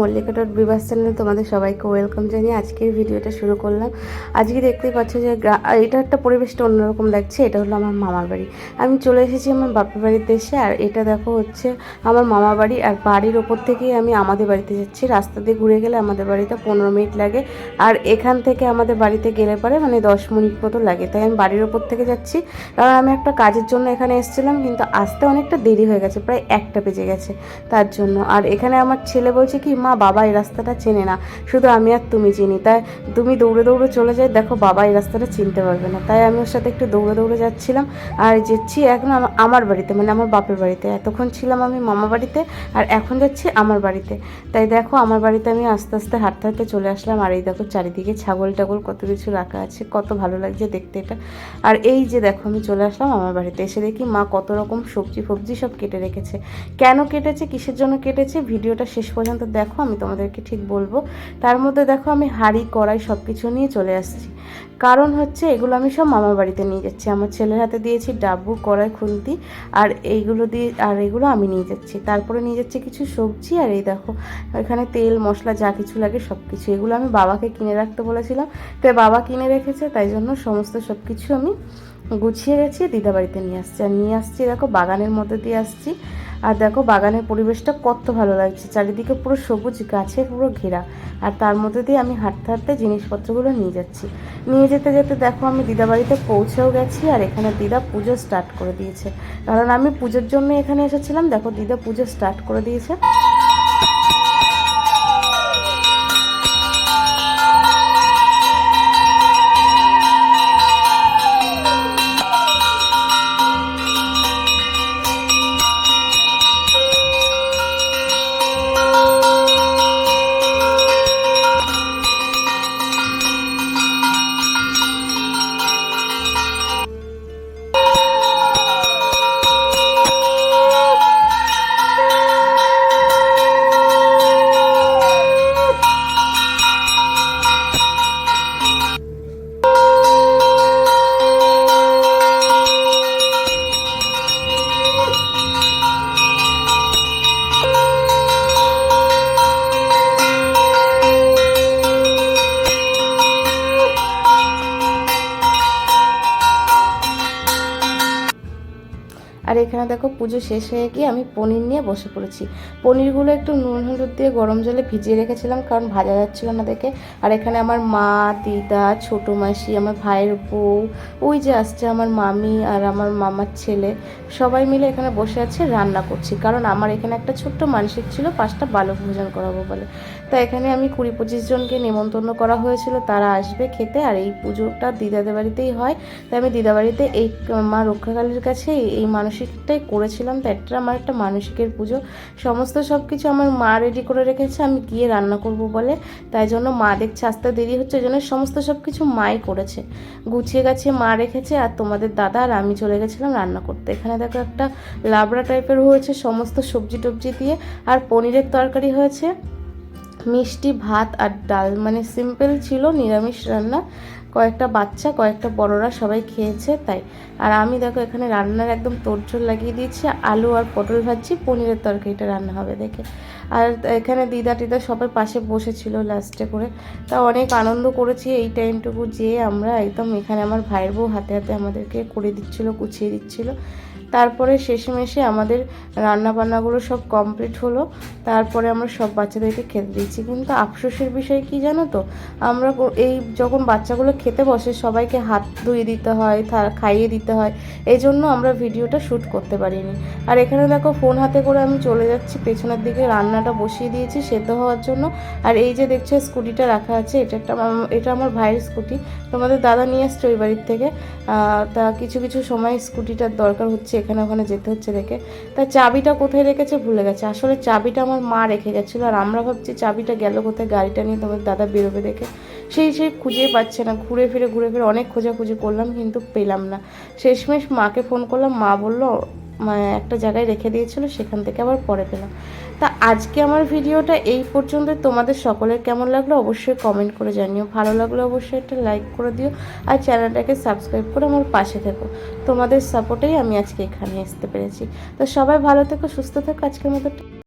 Mallika dot বিবাস চ্যানেলে তোমাদের সবাইকে ওয়েলকাম জানিয়ে আজকের ভিডিওটা শুরু করলাম। আজকে দেখতেই পাচ্ছ যে এটা একটা পরিবেশটা অন্যরকম লাগছে, এটা হলো আমার মামার বাড়ি। আমি চলে এসেছি আমার বাপের বাড়ির দেশে আর এটা দেখো হচ্ছে আমার মামার বাড়ি, আর বাড়ির ওপর থেকেই আমি আমাদের বাড়িতে যাচ্ছি। রাস্তা দিয়ে ঘুরে গেলে আমাদের বাড়িতে পনেরো মিনিট লাগে, আর এখান থেকে আমাদের বাড়িতে গেলে পরে মানে দশ মিনিট মতো লাগে। তাই আমি বাড়ির ওপর থেকে যাচ্ছি। কারণ আমি একটা কাজের জন্য এখানে এসেছিলাম, কিন্তু আসতে অনেকটা দেরি হয়ে গেছে, প্রায় একটা বেজে গেছে তার জন্য। আর এখানে আমার ছেলে বলছে কি, মা, বাবা এই রাস্তাটা চেনে না। শুধু আমি আর তুমি চিনি। তাই তুমি দৌড়ে দৌড়ে চলে যাই। দেখো, বাবা এই রাস্তাটা চিনতে পারবে না। তাই আমি ওর সাথে একটু দৌড়ে দৌড়ে যাচ্ছিলাম আর যাচ্ছি এখন আমার বাড়িতে মানে আমার বাপের বাড়িতে। এতক্ষণ ছিলাম আমি মামা বাড়িতে আর এখন যাচ্ছি আমার বাড়িতে। তাই দেখো, আমার বাড়িতে আমি আস্তে আস্তে হাঁটতে হাঁটতে চলে আসলাম। আর এই দেখো, চারিদিকে ছাগল টাগল কত কিছু রাখা আছে। কত ভালো লাগছে দেখতে এটা। আর এই যে দেখো, আমি চলে আসলাম আমার বাড়িতে। এসে দেখি মা কত রকম সবজি ফবজি সব কেটে রেখেছে। কেন কেটেছে? কিসের জন্য কেটেছে? ভিডিওটা শেষ পর্যন্ত দেখো আমি তোমাদেরকে ঠিক বলব। তার মধ্যে দেখো আমি হাঁড়ি, কড়াই সব কিছু নিয়ে চলে আসছি। কারণ হচ্ছে এগুলো আমি সব মামার বাড়িতে নিয়ে যাচ্ছি। আমার ছেলের হাতে দিয়েছি ডাব্বু কড়াই, খুন্তি আর এইগুলো দিয়ে, আর এগুলো আমি নিয়ে যাচ্ছি। তারপরে নিয়ে যাচ্ছি কিছু সবজি আর এই দেখো, এখানে তেল, মশলা যা কিছু লাগে সব কিছু এগুলো আমি বাবাকে কিনে রাখতে বলেছিলাম। তাই বাবা কিনে রেখেছে, তাই জন্য সমস্ত সব কিছু আমি গুছিয়ে গেছি দিদা বাড়িতে নিয়ে আসছি। আর নিয়ে আসছি, দেখো বাগানের মধ্যে দিয়ে আসছি। আর দেখো বাগানের পরিবেশটা কত ভালো লাগছে। চারিদিকে পুরো সবুজ গাছে পুরো ঘেরা। আর তার মধ্যে দিয়ে আমি হাঁটতে হাঁটতে জিনিসপত্রগুলো নিয়ে যাচ্ছি। নিয়ে যেতে যেতে দেখো আমি দিদা বাড়িতে পৌঁছেও গেছি আর এখানে দিদা পুজো স্টার্ট করে দিয়েছে। কারণ আমি পুজোর জন্য এখানে এসেছিলাম। দেখো দিদা পুজো স্টার্ট করে দিয়েছে। আর এখানে দেখো পুজো শেষ হয়ে গিয়ে আমি পনির নিয়ে বসে পড়েছি। পনিরগুলো একটু নুন হলুদ দিয়ে গরম জলে ভিজিয়ে রেখেছিলাম কারণ ভাজা যাচ্ছিল না দেখে। আর এখানে আমার মা, দিদা, ছোটো মাসি, আমার ভাইয়ের বউ, ওই যে আসছে আমার মামি আর আমার মামার ছেলে, সবাই মিলে এখানে বসে আছে রান্না করছি। কারণ আমার এখানে একটা ছোট্ট মানসিক ছিল, পাঁচটা বালক ভোজন করাবো বলে। তা এখানে আমি কুড়ি পঁচিশ জনকে নেমন্তন্ন করা হয়েছিল, তারা আসবে খেতে আর এই পুজোটা দিদাদের বাড়িতেই হয়। তাই আমি দিদা বাড়িতে এই মা রক্ষাকালীর কাছে এই- এই মানসিকটাই করেছিলাম, তো এটা আমার একটা মানসিকের পুজো। সমস্ত সব কিছু আমার মা রেডি করে রেখেছে, আমি গিয়ে রান্না করব বলে। তাই জন্য মা দেখছে, আসতে দেরি হচ্ছে, এই জন্য সমস্ত সব কিছু মাই করেছে। গুছিয়ে গেছে মা রেখেছে, আর তোমাদের দাদা আর আমি চলে গেছিলাম রান্না করতে। এখানে দেখো একটা লাবড়া টাইপের হয়েছে, সমস্ত সবজি টবজি দিয়ে। আর পনিরের তরকারি হয়েছে, মিষ্টি ভাত আর ডাল। মানে সিম্পল ছিল, নিরামিষ রান্না। কয়েকটা বাচ্চা, কয়েকটা বড়রা সবাই খেয়েছে তাই। আর আমি দেখো এখানে রান্নার একদম তোড়জোড় লাগিয়ে দিয়েছি, আলু আর পটল ভাজছি, পনিরের তরকারিটা রান্না হবে দেখে। আর এখানে দিদা টিদা সবাই পাশে বসেছিল লাস্টে করে। তা অনেক আনন্দ করেছি এই টাইমটুকু যে আমরা একদম এখানে আমার ভাইয়ের বউ হাতে হাতে আমাদেরকে করে দিচ্ছিল, গুছিয়ে দিচ্ছিল। তারপরে শেষমেশে আমাদের রান্না বান্নাগুলো সব কমপ্লিট হলো। তারপরে আমরা সব বাচ্চাদেরকে খেতে দিচ্ছি কিন্তু আফসোসের বিষয় কি জানো তো? আমরা এই যখন বাচ্চাগুলো খেতে বসে, সবাইকে হাত ধুয়ে দিতে হয় খাইয়ে দিতে হয়। এই জন্য আমরা ভিডিওটা শ্যুট করতে পারিনি। আর এখানে দেখো ফোন হাতে করে আমি চলে যাচ্ছি। পেছনের দিকে রান্নাটা বসিয়ে দিয়েছি সেদ্ধ হওয়ার জন্য। আর এই যে দেখছ, স্কুটিটা রাখা আছে। এটা একটা এটা আমার ভাইয়ের স্কুটি। তোমাদের দাদা নিয়ে আসছে ওই বাড়ির থেকে। তা কিছু কিছু সময় স্কুটিটার দরকার হচ্ছে। এখানে ওখানে যেতে হচ্ছে দেখে। তা চাবিটা কোথায় রেখেছে ভুলে গেছে। আসলে চাবিটা আমার মা রেখে গেছিল আর আমরা ভাবছি চাবিটা গেল কোথায় গাড়িটা নিয়ে তোমার দাদা বেরোবে দেখে। সেই সে খুঁজেই পাচ্ছে না। ঘুরে ফিরে ঘুরে ফিরে অনেক খোঁজাখুঁজি করলাম কিন্তু পেলাম না। শেষমেশ মাকে ফোন করলাম। মা বলল একটা জায়গায় রেখে দিয়েছিল, সেখান থেকে আবার পরে পেলাম। তা আজকে আমার ভিডিওটা এই পর্যন্ত। তোমাদের সকলের কেমন লাগল অবশ্যই কমেন্ট করে জানিও। ভালো লাগলে অবশ্যই একটা লাইক করে দিও আর চ্যানেলটাকে সাবস্ক্রাইব করে আমার পাশে থেকো। তোমাদের সাপোর্টেই আমি আজকে এখানে আসতে পেরেছি। তো সবাই ভালো থেকো, সুস্থ থেকো। আজকের মতো